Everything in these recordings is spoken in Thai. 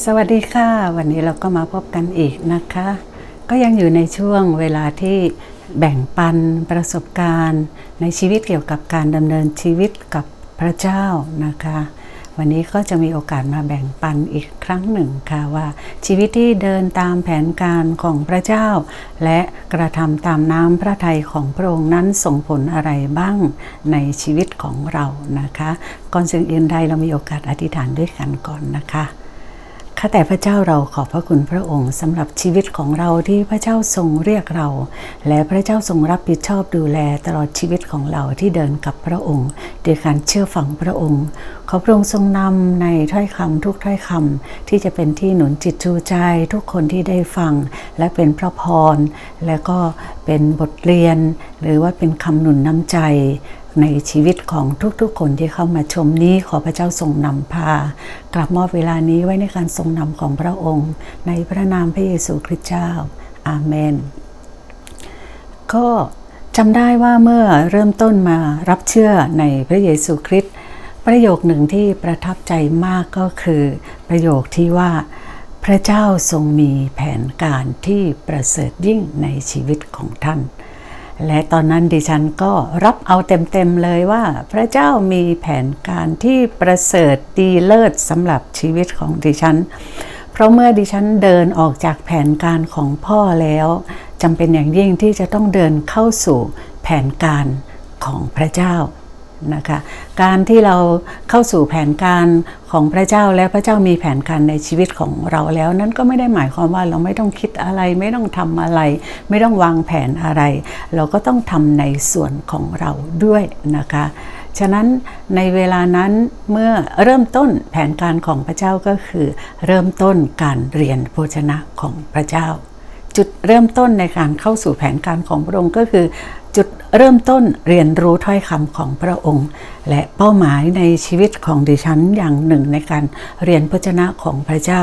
สวัสดีค่ะ วันนี้เราก็มาพบกันอีกนะคะ ก็ยังอยู่ในช่วงเวลาที่แบ่งปันประสบการณ์ ในชีวิตเกี่ยวกับการดำเนินชีวิตกับพระเจ้านะคะ วันนี้ก็จะมีโอกาสมาแบ่งปันอีกครั้งหนึ่งค่ะว่า ชีวิตที่เดินตามแผนการของพระเจ้า และกระทำตามน้ำพระทัยของพระองค์นั้นส่งผลอะไรบ้างในชีวิตของเรานะคะ ก่อนสิ่งอื่นใดเรามีโอกาสอธิษฐานด้วยกันก่อนนะคะ ข้าแต่พระเจ้าเราขอบพระคุณพระองค์สำหรับชีวิตของเราที่พระเจ้าทรงเรียกเรา และพระเจ้าทรงรับผิดชอบดูแลตลอดชีวิตของเราที่เดินกับพระองค์โดยการเชื่อฟังพระองค์ ขอพระองค์ทรงนำในถ้อยคำทุกถ้อยคำที่จะเป็นที่หนุนจิตชูใจทุกคนที่ได้ฟัง และเป็นพระพรและก็เป็นบทเรียน หรือว่าเป็นคำหนุนน้ำใจ ในชีวิตของทุกๆ คนที่เข้ามาชมนี้ขอพระเจ้าทรงนำพา กลับมอบเวลานี้ไว้ในการทรงนำของพระองค์ ในพระนามพระเยซูคริสต์เจ้า อาเมน ก็จำได้ว่าเมื่อเริ่มต้นมารับเชื่อในพระเยซูคริสต์ประโยคหนึ่งที่ประทับใจมากก็คือ ประโยคที่ว่า พระเจ้าทรงมีแผนการที่ประเสริฐยิ่งในชีวิตของท่าน และตอนนั้นดิฉันก็รับเอาเต็มๆเลยว่า พระเจ้ามีแผนการที่ประเสริฐดีเลิศสำหรับชีวิตของดิฉัน เพราะเมื่อดิฉันเดินออกจากแผนการของพ่อแล้วจำเป็นอย่างยิ่งที่จะต้องเดินเข้าสู่แผนการของพระเจ้า นะคะ การที่เราเข้าสู่แผนการของพระเจ้าแล้วพระเจ้ามีแผนการในชีวิตของเราแล้ว นั้นก็ไม่ได้หมายความว่าเราไม่ต้องคิดอะไร ไม่ต้องทำอะไร ไม่ต้องวางแผนอะไร เราก็ต้องทำในส่วนของเราด้วยนะคะฉะนั้นในเวลานั้นเมื่อเริ่มต้นแผนการของพระเจ้าก็คือ เริ่มต้นการเรียนโภชนะของพระเจ้า จุดเริ่มต้นในการเข้าสู่แผนการของพระองค์ก็คือ เริ่มต้นเรียนรู้ถ้อยคำของพระองค์ และเป้าหมายในชีวิตของดิฉันอย่างหนึ่งในการเรียนพระชนะของพระเจ้า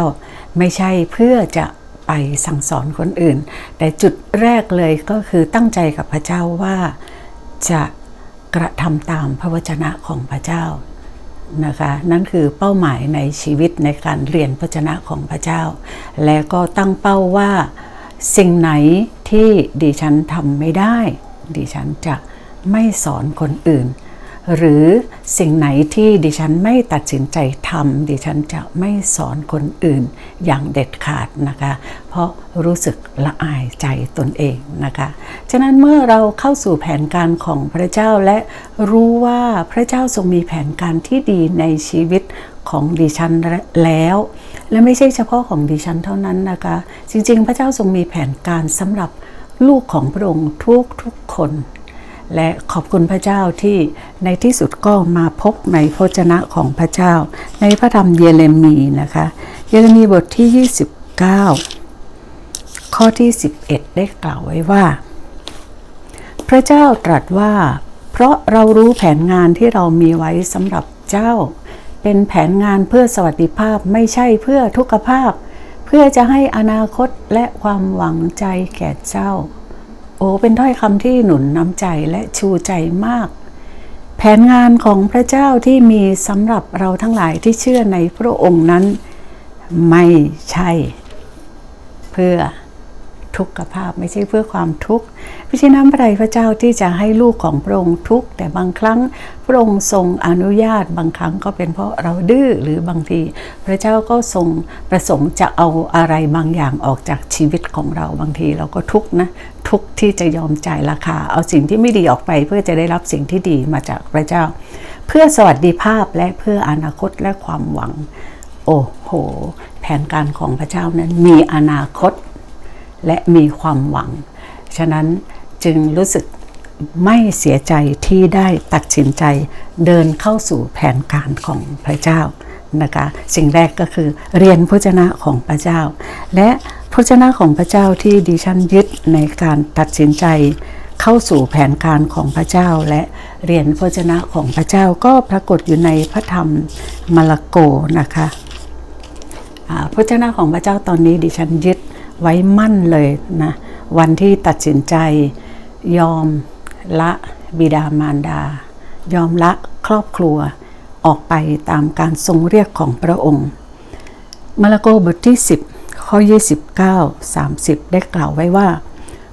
ไม่ใช่เพื่อจะไปสั่งสอนคนอื่น แต่จุดแรกเลยก็คือตั้งใจกับพระเจ้าว่าจะกระทำตามพระวจนะของพระเจ้านะคะนั่นคือเป้าหมายในชีวิตในการเรียนพระชนะของพระเจ้า และก็ตั้งเป้าว่าสิ่งไหนที่ดิฉันทำไม่ได้ ดิฉันจะไม่สอนคนอื่น หรือสิ่งไหนที่ดิฉันไม่ตัดสินใจทำดิฉันจะไม่สอนคนอื่นอย่างเด็ดขาดนะคะ เพราะรู้สึกละอายใจตนเองนะคะ ฉะนั้นเมื่อเราเข้าสู่แผนการของพระเจ้าและรู้ว่าพระเจ้าทรงมีแผนการที่ดีในชีวิตของดิฉันแล้ว และไม่ใช่เฉพาะของดิฉันเท่านั้นนะคะ จริงๆ พระเจ้าทรงมีแผนการสำหรับ ลูกของพระองค์ทุกๆคน และขอบคุณพระเจ้าที่ในที่สุดก็มาพบในพระชนะของพระเจ้า ในพระธรรมเยเรมีนะคะ เยเรมีบทที่ 29 ข้อที่ 11 ได้กล่าวไว้ว่า พระเจ้าตรัสว่า เพราะเรารู้แผนงานที่เรามีไว้สำหรับเจ้า เป็นแผนงานเพื่อสวัสดิภาพไม่ใช่เพื่อทุกขภาพ พื่อจะให้อนาคตและความหวังใจแก่เจ้า โอ้เป็นถ้อยคำที่หนุนน้ำใจและชูใจมาก แผนงานของพระเจ้าที่มีสำหรับเราทั้งหลายที่เชื่อในพระองค์นั้น ไม่ใช่ เพื่อ ทุกขภาพ ไม่ใช่เพื่อความทุกข์ไม่ใช่น้ำพระทัยพระเจ้าที่จะให้ลูกของพระองค์ทุกข์แต่บางครั้งพระองค์ทรงอนุญาตบางครั้งก็เป็นเพราะเราดื้อหรือบางที พระเจ้าก็ทรงประสงค์จะเอาอะไรบางอย่างออกจากชีวิตของเราบางทีเราก็ทุกข์นะทุกข์ที่จะยอมจ่ายราคา เอาสิ่งที่ไม่ดีออกไป เพื่อจะได้รับสิ่งที่ดีมาจากพระเจ้า เพื่อสวัสดิภาพและเพื่ออนาคตและความหวัง โอ้โห แผนการของพระเจ้านั้นมีอนาคต และมีความหวัง ฉะนั้นจึงรู้สึกไม่เสียใจที่ได้ตัดสินใจเดินเข้าสู่แผนการของพระเจ้านะคะสิ่งแรกก็คือเรียนพระเจ้าของพระเจ้า และพระเจ้าของพระเจ้าที่ดิฉันยึดในการตัดสินใจเข้าสู่แผนการของพระเจ้า และเรียนพระเจ้าของพระเจ้าก็ปรากฏอยู่ในพระธรรมมาระโกนะคะพระเจ้าของพระเจ้าตอนนี้ดิฉันยึด ไว้มั่นเลยนะวันที่ตัดสินใจยอมละบิดามารดา ยอมละครอบครัวออกไปตามการทรงเรียกของพระองค์ มาระโกบทที่ 10 ข้อ 29 30 ได้กล่าวไว้ว่า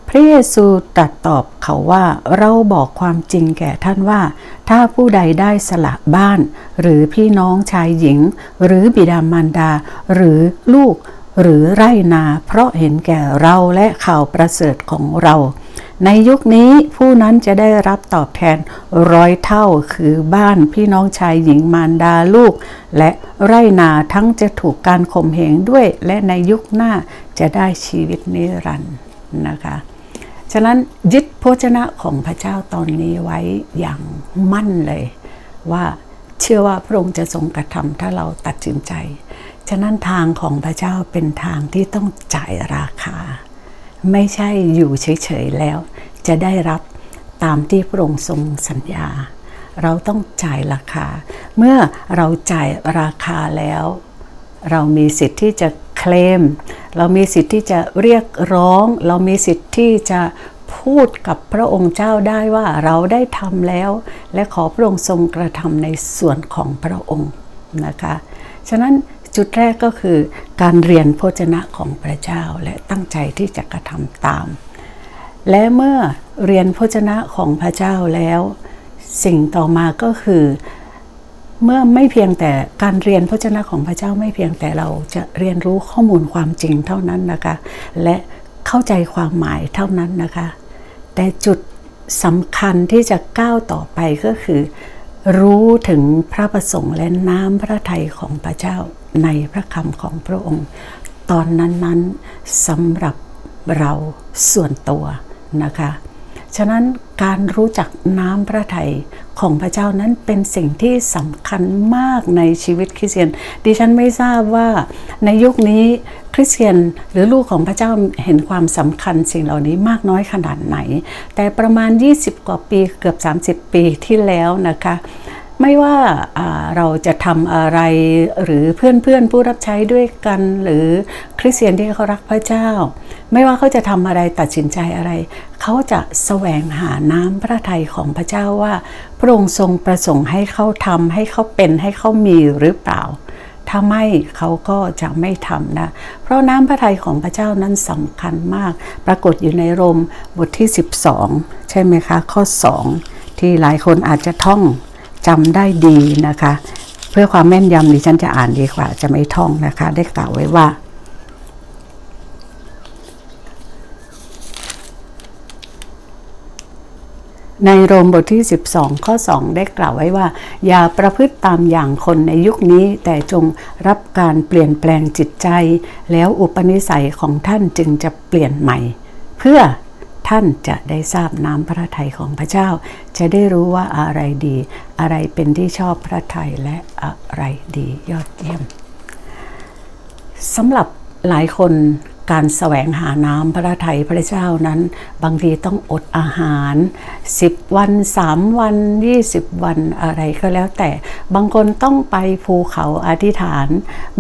พระเยซูตรัสตอบเขาว่าเราบอกความจริงแก่ท่านว่า ถ้าผู้ใดได้สละบ้าน หรือพี่น้องชายหญิง หรือบิดามารดา หรือลูก หรือไรนาเพราะเห็นแก่เราและข่าวประเสริฐของเรา ในยุคนี้ผู้นั้นจะได้รับตอบแทนร้อยเท่าคือบ้านพี่น้องชายหญิงมารดาลูก และไรนาทั้งจะถูกการข่มเหงด้วย และในยุคหน้าจะได้ชีวิตนิรันดร์นะคะ ฉะนั้นยึดพระชนะของพระเจ้าตอนนี้ไว้อย่างมั่นเลย ว่าเชื่อว่าพระองค์จะทรงกระทำถ้าเราตัดสินใจ ฉะนั้นทางของพระเจ้าเป็นทางที่ต้องจ่ายราคา ไม่ใช่อยู่เฉยๆแล้ว จะได้รับตามที่พระองค์ทรงสัญญา เราต้องจ่ายราคา เมื่อเราจ่ายราคาแล้ว เรามีสิทธิ์ที่จะเคลม เรามีสิทธิ์ที่จะเรียกร้อง เรามีสิทธิ์ที่จะพูดกับพระองค์เจ้าได้ว่าเราได้ทำแล้ว และขอพระองค์ทรงกระทำในส่วนของพระองค์นะคะ ฉะนั้น จุดแรกก็คือการเรียนพระชนะของพระเจ้าและตั้งใจที่จะกระทำตาม และเมื่อเรียนพระชนะของพระเจ้าแล้ว สิ่งต่อมาก็คือ เมื่อไม่เพียงแต่การเรียนพระชนะของพระเจ้าไม่เพียงแต่เราจะเรียนรู้ข้อมูลความจริงเท่านั้นนะคะ และเข้าใจความหมายเท่านั้นนะคะ แต่จุดสำคัญที่จะก้าวต่อไปก็คือ รู้ถึงพระประสงค์และน้ำพระทัยของพระเจ้าในพระคำของพระองค์ ตอนนั้นๆสำหรับเราส่วนตัวนะคะ ฉะนั้นการรู้จักน้ำพระทัยของพระเจ้านั้นเป็นสิ่งที่สำคัญมากในชีวิตคริสเตียน ดิฉันไม่ทราบว่าในยุคนี้คริสเตียนหรือลูกของพระเจ้าเห็นความสำคัญสิ่งเหล่านี้มากน้อยขนาดไหน แต่ประมาณ 20 กว่าปีเกือบ 30 ปีที่แล้วนะคะ ไม่ว่าเราจะทำอะไรหรือเพื่อนๆผู้รับใช้ด้วยกัน หรือคริสเตียนที่เขารักพระเจ้า ไม่ว่าเขาจะทำอะไรตัดสินใจอะไร เขาจะแสวงหาน้ำพระทัยของพระเจ้าว่า พระองค์ทรงประสงค์ให้เขาทำให้เขาเป็นให้เขามีหรือเปล่า ถ้าไม่เขาก็จะไม่ทำนะ เพราะน้ำพระทัยของพระเจ้านั้นสำคัญมาก ปรากฏอยู่ในโรมบทที่ 12 ใช่ไหมคะ ข้อ 2 ที่หลายคนอาจจะท่อง จำได้ดีนะคะ เพื่อความแม่นยำดิฉันจะอ่านดีกว่า จะไม่ท่องนะคะ ได้กล่าวไว้ว่า ในโรมบทที่ 12 ข้อ 2 ได้กล่าวไว้ว่า อย่าประพฤติตามอย่างคนในยุคนี้ แต่จงรับการเปลี่ยนแปลงจิตใจ แล้วอุปนิสัยของท่านจึงจะเปลี่ยนใหม่ เพื่อท่านจะได้ทราบน้ำพระทัยของพระเจ้า จะได้รู้ว่าอะไรดี อะไรเป็นที่ชอบพระทัยและอะไรดียอดเยี่ยมสำหรับหลายคนการแสวงหาน้ำพระทัยพระเจ้านั้น บางทีต้องอดอาหาร 10 วัน 3 วัน 20 วันอะไรก็แล้วแต่ บางคนต้องไปภูเขาอธิษฐาน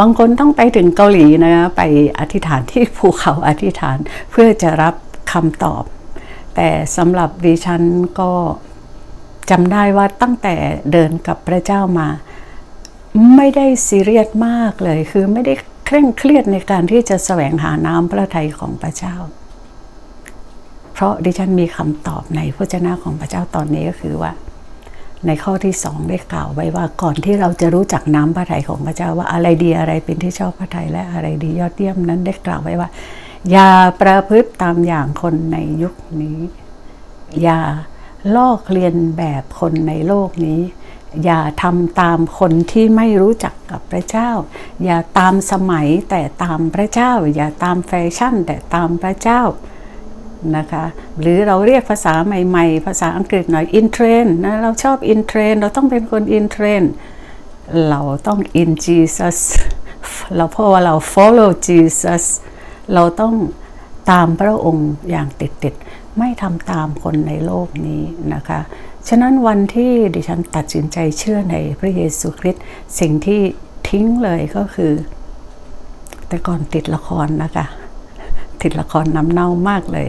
บางคนต้องไปถึงเกาหลีนะไปอธิษฐานที่ภูเขาอธิษฐานเพื่อจะรับคำตอบ แต่สำหรับดิฉันก็ จำได้ว่าตั้งแต่เดินกับพระเจ้ามา ไม่ได้ซีเรียสมากเลย คือไม่ได้เคร่งเครียดในการที่จะแสวงหาน้ำพระทัยของพระเจ้า เพราะดิฉันมีคำตอบในพระเจ้าของพระเจ้าตอนนี้ก็คือว่า ในข้อที่สองได้กล่าวไว้ว่าก่อนที่เราจะรู้จักน้ำพระทัยของพระเจ้าว่าอะไรดีอะไรเป็นที่ชอบพระทัยและอะไรดียอดเยี่ยมนั้นได้กล่าวไว้ว่า อย่าประพฤติตามอย่างคนในยุคนี้ อย่า ลอกเลียนแบบคนในโลกนี้ อย่าทำตามคนที่ไม่รู้จักกับพระเจ้า อย่าตามสมัยแต่ตามพระเจ้า อย่าตามแฟชั่นแต่ตามพระเจ้านะคะหรือเราเรียกภาษาใหม่ๆ ภาษาอังกฤษหน่อย in trend นะเราชอบ in trend เราต้องเป็นคน in trend เราต้อง in Jesus เราเพราะว่าเรา follow Jesus เราต้องตามพระองค์อย่างติดๆ ไม่ทำตามคนในโลกนี้นะคะ ฉะนั้นวันที่ดิฉันตัดสินใจเชื่อในพระเยซูคริสต์สิ่งที่ทิ้งเลยก็คือ แต่ก่อนติดละครนะคะ ติดละครน้ำเน่ามากเลย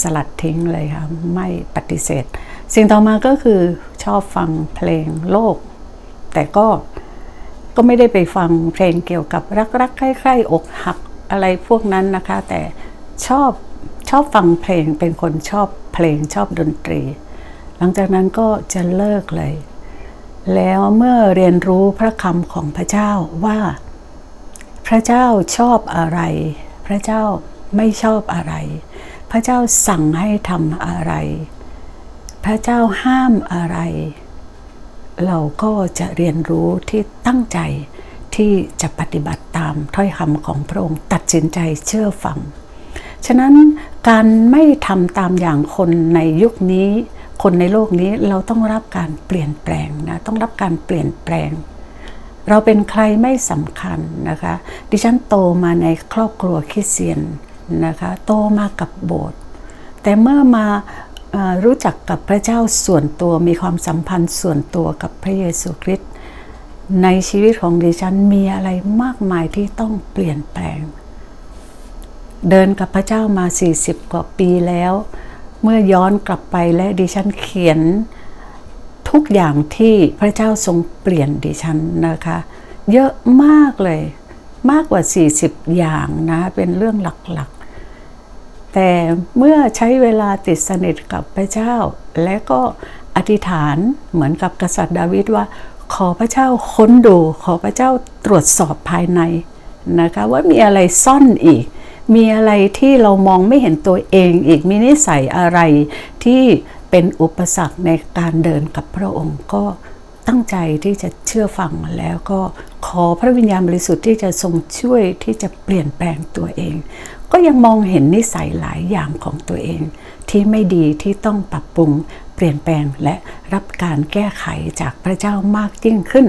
สลัดทิ้งเลยค่ะ ไม่ปฏิเสธ สิ่งต่อมาก็คือชอบฟังเพลงโลก แต่ก็ก็ไม่ได้ไปฟังเพลงเกี่ยวกับรักๆใคร่ๆอกหักอะไรพวกนั้นนะคะ แต่ชอบ ชอบฟังเพลงเป็นคนชอบเพลงชอบดนตรี หลังจากนั้นก็จะเลิกเลย แล้วเมื่อเรียนรู้พระคำของพระเจ้าว่า พระเจ้าชอบอะไร พระเจ้าไม่ชอบอะไร พระเจ้าสั่งให้ทำอะไร พระเจ้าห้ามอะไร เราก็จะเรียนรู้ที่ตั้งใจที่จะปฏิบัติตามถ้อยคำของพระองค์ตัดสินใจเชื่อฟัง ฉะนั้น การไม่ทำตามอย่างคนในยุคนี้ คนในโลกนี้เราต้องรับการเปลี่ยนแปลงนะต้องรับการเปลี่ยนแปลง เราเป็นใครไม่สำคัญนะคะ ดิฉันโตมาในครอบครัวคริสเตียนนะคะโตมากับโบสถ์แต่เมื่อมารู้จักกับพระเจ้าส่วนตัวมีความสัมพันธ์ส่วนตัวกับพระเยซูคริสต์ในชีวิตของดิฉันมีอะไรมากมายที่ต้องเปลี่ยนแปลง เดินกับพระเจ้ามา 40 กว่าปีแล้ว เมื่อย้อนกลับไปและดิฉันเขียนทุกอย่างที่พระเจ้าทรงเปลี่ยนดิฉันนะคะ เยอะมากเลย มากกว่า 40 อย่างนะ เป็นเรื่องหลักๆ แต่เมื่อใช้เวลาติดสนิทกับพระเจ้า และก็อธิษฐานเหมือนกับกษัตริย์ดาวิดว่า ขอพระเจ้าค้นดู ขอพระเจ้าตรวจสอบภายในนะคะ ว่ามีอะไรซ่อนอีก มีอะไรที่เรามองไม่เห็นตัวเองอีกมีนิสัยอะไรที่เป็นอุปสรรคในการเดินกับพระองค์ก็ตั้งใจที่จะเชื่อฟังแล้วก็ขอพระวิญญาณบริสุทธิ์ที่จะทรงช่วยที่จะเปลี่ยนแปลงตัวเอง ก็ยังมองเห็นนิสัยหลายอย่างของตัวเอง ที่ไม่ดีที่ต้องปรับปรุงเปลี่ยนแปลงและรับการแก้ไขจากพระเจ้ามากยิ่งขึ้น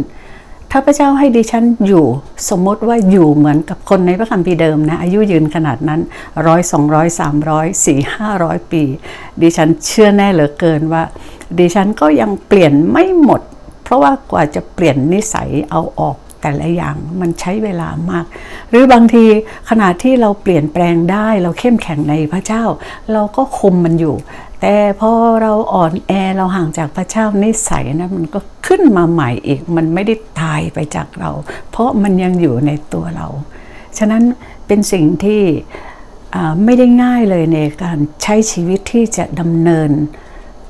ถ้าพระเจ้าให้ดิฉันอยู่ สมมติว่าอยู่เหมือนกับคนในพระคัมภีร์เดิมนะอายุยืนขนาดนั้นร้อยสองร้อยสามร้อยสี่ห้าร้อยปี ดิฉันเชื่อแน่เหลือเกินว่า ดิฉันก็ยังเปลี่ยนไม่หมด เพราะว่ากว่าจะเปลี่ยนนิสัยเอาออก แต่ละอย่างมันใช้เวลามาก หรือบางทีขณะที่เราเปลี่ยนแปลงได้เราเข้มแข็งในพระเจ้า เราก็คุมมันอยู่ แต่พอเราอ่อนแอเราห่างจากพระเจ้านิสัยนะมันก็ขึ้นมาใหม่อีก มันไม่ได้ตายไปจากเรา เพราะมันยังอยู่ในตัวเรา ฉะนั้นเป็นสิ่งที่ไม่ได้ง่ายเลยในการใช้ชีวิตที่จะดำเนิน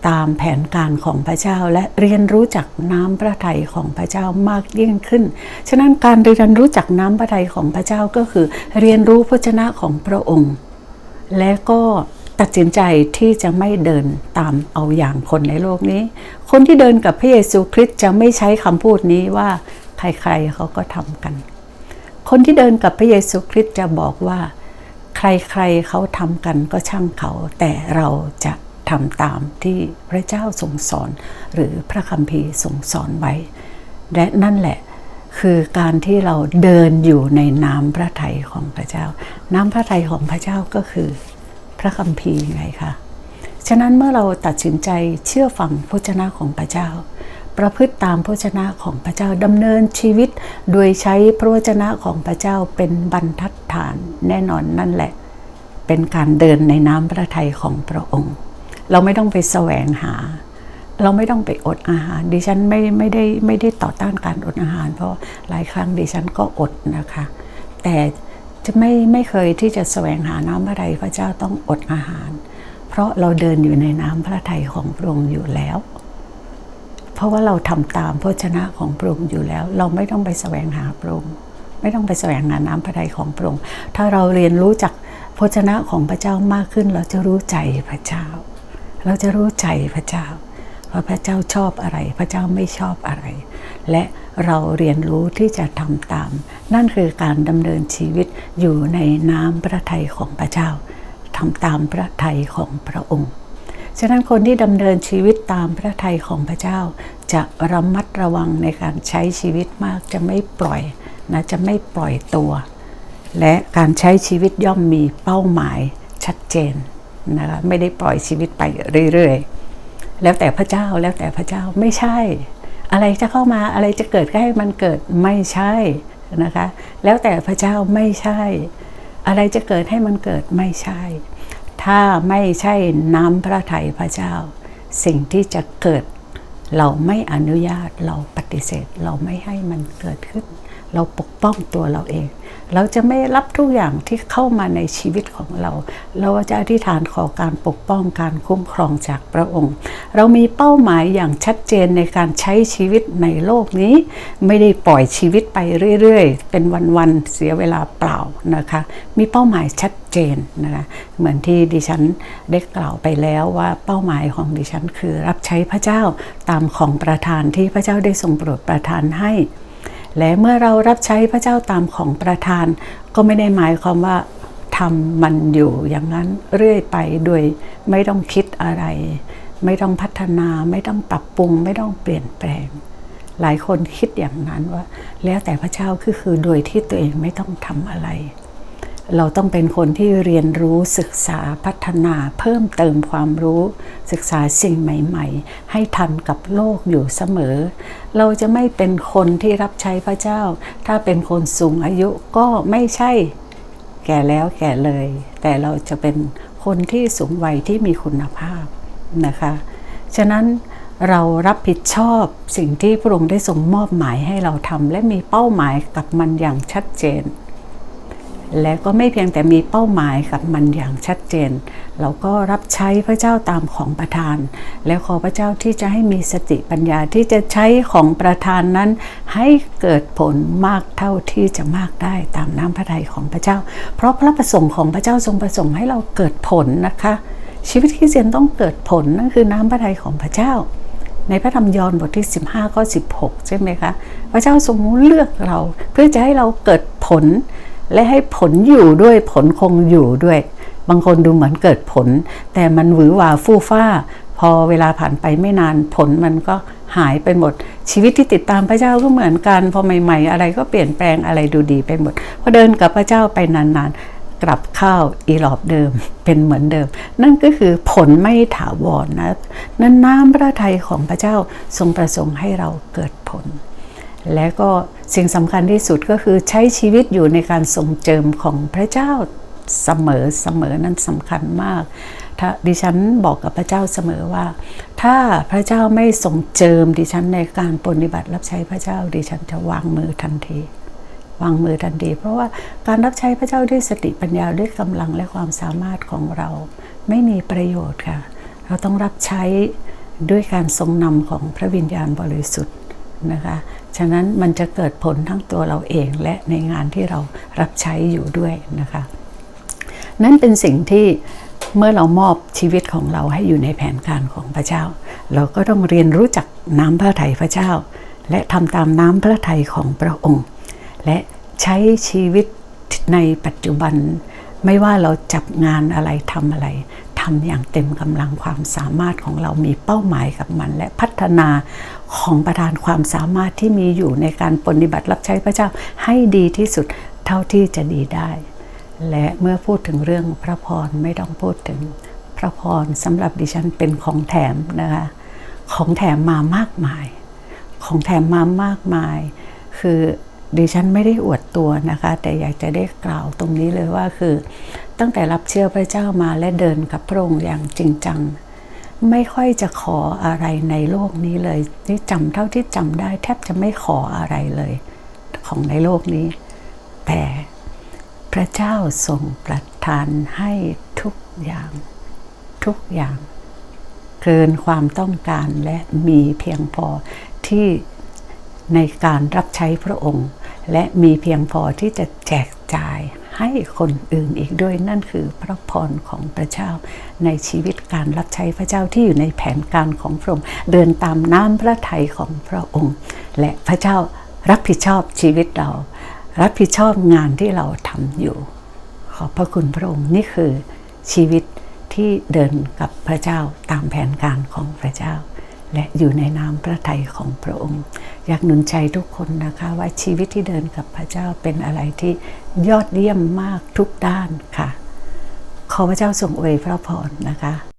ตามแผนการของพระเจ้า และเรียนรู้จักน้ำพระทัยของพระเจ้ามากยิ่งขึ้น ฉะนั้นการเรียนรู้จักน้ำพระทัยของพระเจ้าก็คือ เรียนรู้พระชนะของพระองค์ และก็ตัดสินใจที่จะไม่เดินตามเอาอย่างคนในโลกนี้ คนที่เดินกับพระเยซูคริสต์จะไม่ใช้คำพูดนี้ว่าใครๆเขาก็ทำกัน คนที่เดินกับพระเยซูคริสต์จะบอกว่า ใครๆเขาทำกันก็ช่างเขา แต่เราจะ ทำตามที่พระเจ้าทรงสอน หรือพระคัมภีร์ทรงสอนไว้ และนั่นแหละคือการที่เราเดินอยู่ในน้ำพระทัยของพระเจ้า น้ำพระทัยของพระเจ้าก็คือพระคัมภีร์ไงคะฉะนั้นเมื่อเราตัดสินใจเชื่อฟังพระเจ้าของพระเจ้า ประพฤติตามพระเจ้าของพระเจ้าดำเนินชีวิต โดยใช้พระวจนะของพระเจ้าเป็นบรรทัดฐานแน่นอนนั่นแหละ เป็นการเดินในน้ำพระทัยของพระองค์ เราไม่ต้องไปแสวงหา เราไม่ต้องไปอดอาหาร ดิฉันไม่ไม่ได้ไม่ได้ต่อต้านการอดอาหาร เพราะหลายครั้งดิฉันก็อดนะคะ แต่จะไม่ไม่เคยที่จะแสวงหาน้ำพระทัยพระเจ้าต้องอดอาหาร เพราะเราเดินอยู่ในน้ำพระทัยของพระองค์อยู่แล้ว เพราะว่าเราทำตามพระชนะของพระองค์อยู่แล้ว เราไม่ต้องไปแสวงหาพระองค์ไม่ต้องไปแสวงหาน้ำพระทัยของพระองค์ถ้าเราเรียนรู้จักพระชนะของพระเจ้ามากขึ้นเราจะรู้ใจพระเจ้า เราจะรู้ใจพระเจ้าว่าพระเจ้าชอบอะไร พระเจ้าไม่ชอบอะไร และเราเรียนรู้ที่จะทำตาม นั่นคือการดำเนินชีวิตอยู่ในน้ำพระทัยของพระเจ้าทำตามพระทัยของพระองค์ฉะนั้นคนที่ดำเนินชีวิตตามพระทัยของพระเจ้า จะระมัดระวังในการใช้ชีวิตมากจะไม่ปล่อยนะจะไม่ปล่อยตัว และการใช้ชีวิตย่อมมีเป้าหมายชัดเจน นะคะไม่ได้ปล่อยชีวิตไปเรื่อยๆ แล้วแต่พระเจ้าแล้วแต่พระเจ้าไม่ใช่ อะไรจะเข้ามาอะไรจะเกิดก็ให้มันเกิดไม่ใช่นะคะ แล้วแต่พระเจ้าไม่ใช่ อะไรจะเกิดให้มันเกิดไม่ใช่ ถ้าไม่ใช่น้ำพระทัยพระเจ้า สิ่งที่จะเกิดเราไม่อนุญาตเราปฏิเสธเราไม่ให้มันเกิดขึ้น เราปกป้องตัวเราเอง เราจะไม่รับทุกอย่างที่เข้ามาในชีวิตของเรา เราจะอธิษฐานขอการปกป้องการคุ้มครองจากพระองค์ เรามีเป้าหมายอย่างชัดเจนในการใช้ชีวิตในโลกนี้ ไม่ได้ปล่อยชีวิตไปเรื่อยๆ เป็นวันๆ เสียเวลาเปล่านะคะ มีเป้าหมายชัดเจนนะคะเหมือนที่ดิฉันได้กล่าวไปแล้วว่าเป้าหมายของดิฉันคือรับใช้พระเจ้าตามของประทานที่พระเจ้าได้ทรงโปรดประทานให้ และเมื่อเรารับใช้พระเจ้าตามของประทาน ก็ไม่ได้หมายความว่าทำมันอยู่อย่างนั้นเรื่อยไปโดยไม่ต้องคิดอะไร ไม่ต้องพัฒนาไม่ต้องปรับปรุง ไม่ต้องเปลี่ยนแปลง หลายคนคิดอย่างนั้นว่า แล้วแต่พระเจ้าคือคือโดยที่ตัวเองไม่ต้องทำอะไร เราต้องเป็นคนที่เรียนรู้ศึกษาพัฒนาเพิ่มเติมความรู้ศึกษาสิ่งใหม่ ๆ ให้ทันกับโลกอยู่เสมอ เราจะไม่เป็นคนที่รับใช้พระเจ้า ถ้าเป็นคนสูงอายุก็ไม่ใช่ แก่แล้วแก่เลย แต่เราจะเป็นคนที่สูงวัยที่มีคุณภาพนะคะ ฉะนั้นเรารับผิดชอบสิ่งที่พระองค์ได้ทรงมอบหมายให้เราทำและมีเป้าหมายกับมันอย่างชัดเจน และก็ไม่เพียงแต่มีเป้าหมายกับมันอย่างชัดเจน เราก็รับใช้พระเจ้าตามของประทาน แล้วขอพระเจ้าที่จะให้มีสติปัญญาที่จะใช้ของประทานนั้น ให้เกิดผลมากเท่าที่จะมากได้ตามน้ำพระทัยของพระเจ้า เพราะพระประสงค์ของพระเจ้าทรงประสงค์ให้เราเกิดผลนะคะ ชีวิตคริสเตียนต้องเกิดผลนั่นคือน้ำพระทัยของพระเจ้าในพระธรรมยอห์นบทที่ 15ข้อ16 ใช่ไหมคะ พระเจ้าทรงเลือกเราเพื่อจะให้เราเกิดผล และให้ผลอยู่ด้วยผลคงอยู่ด้วย บางคนดูเหมือนเกิดผล แต่มันหวือหวาฟู่ฟ้า พอเวลาผ่านไปไม่นานผลมันก็หายไปหมด ชีวิตที่ติดตามพระเจ้าก็เหมือนกันพอใหม่ ๆ อะไรก็เปลี่ยนแปลงอะไรดูดีไปหมดพอเดินกับพระเจ้าไปนานๆ กลับเข้าอีหลอบเดิมเป็นเหมือนเดิม นั่นก็คือผลไม่ถาวรนนะนั่นน้ำพระทัยของพระเจ้าทรงประสงค์ให้เราเกิดผล และก็สิ่งสำคัญที่สุดก็คือใช้ชีวิตอยู่ในการทรงเจิมของพระเจ้าเสมอเสมอนั้นสำคัญมาก ถ้าดิฉันบอกกับพระเจ้าเสมอว่า ถ้าพระเจ้าไม่ทรงเจิมดิฉันในการปฏิบัติรับใช้พระเจ้า ดิฉันจะวางมือทันที วางมือทันที เพราะว่าการรับใช้พระเจ้าด้วยสติปัญญาด้วยกำลังและความสามารถของเรา ไม่มีประโยชน์ค่ะ เราต้องรับใช้ด้วยการทรงนำของพระวิญญาณบริสุทธิ์ นะคะ ฉะนั้นมันจะเกิดผลทั้งตัวเราเองและในงานที่เรารับใช้อยู่ด้วยนะคะ นั่นเป็นสิ่งที่เมื่อเรามอบชีวิตของเราให้อยู่ในแผนการของพระเจ้า เราก็ต้องเรียนรู้จักน้ำพระทัยพระเจ้า และทำตามน้ำพระทัยของพระองค์ และใช้ชีวิตในปัจจุบันไม่ว่าเราจับงานอะไรทำอะไร ทำอย่างเต็มกำลังความสามารถของเรามีเป้าหมายกับมัน และพัฒนาของประธานความสามารถที่มีอยู่ในการปฏิบัติรับใช้พระเจ้าให้ดีที่สุดเท่าที่จะดีได้ และเมื่อพูดถึงเรื่องพระพรไม่ต้องพูดถึงพระพรสำหรับดิฉันเป็นของแถมนะคะของแถมมามากมาย ของแถมมามากมาย คือ ดิฉันไม่ได้อวดตัวนะคะ แต่อยากจะได้กล่าวตรงนี้เลยว่าคือ ตั้งแต่รับเชื่อพระเจ้ามาและเดินกับพระองค์อย่างจริงจัง ไม่ค่อยจะขออะไรในโลกนี้เลยนี่จำเท่าที่จำได้ แทบจะไม่ขออะไรเลย ของในโลกนี้ แต่พระเจ้าทรงประทานให้ทุกอย่าง ทุกอย่าง เกินความต้องการและมีเพียงพอที่ในการรับใช้พระองค์ และมีเพียงพอที่จะแจกจ่ายให้คนอื่นอีกด้วยนั่นคือพระพรของพระเจ้า ในชีวิตการรับใช้พระเจ้าที่อยู่ในแผนการของพระองค์เดินตามน้ำพระทัยของพระองค์ และพระเจ้ารับผิดชอบชีวิตเรา รับผิดชอบงานที่เราทำอยู่ ขอบพระคุณพระองค์นี่คือชีวิตที่เดินกับพระเจ้าตามแผนการของพระเจ้า และอยู่ในน้ำพระทัยของพระองค์ อยากหนุนใจทุกคนนะคะว่าชีวิตที่เดินกับพระเจ้าเป็นอะไรที่ยอดเยี่ยมมากทุกด้านค่ะ ขอพระเจ้าทรงอวยพระพรนะคะ